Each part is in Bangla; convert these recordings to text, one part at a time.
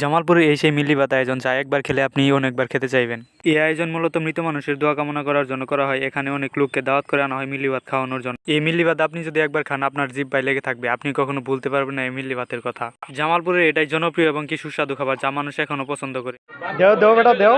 জামালপুরে এই সেই মিল্লিবাত আয়োজন যা একবার খেলে আপনি অনেকবার খেতে চাইবেন। এই আয়োজন মূলত মৃত মানুষের দোয়া কামনা করার জন্য করা হয়। এখানে অনেক লোককে দাওয়াত করে আনা হয় মিল্লিবাত খাওয়ানোর জন্য। এই মিল্লিবাত আপনি যদি একবার খান আপনার জিব্বায় লেগে থাকবে। আপনি কখনো ভুলতে পারবেন না এই মিল্লিবাতের কথা। জামালপুরে এটাই জনপ্রিয় এবং কি সুস্বাদু খাবার যা মানুষ এখনও পছন্দ করে। দেও দেও বেটা দেও।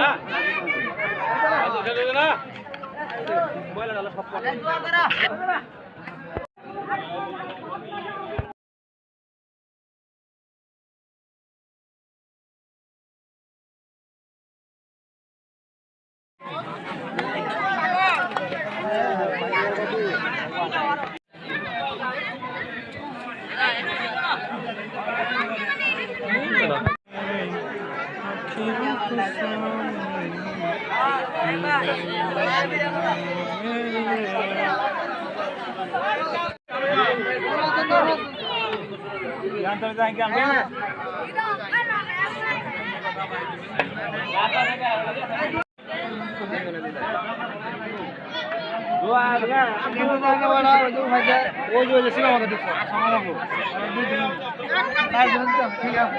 ওই যে মতো দেখো ঠিক আছে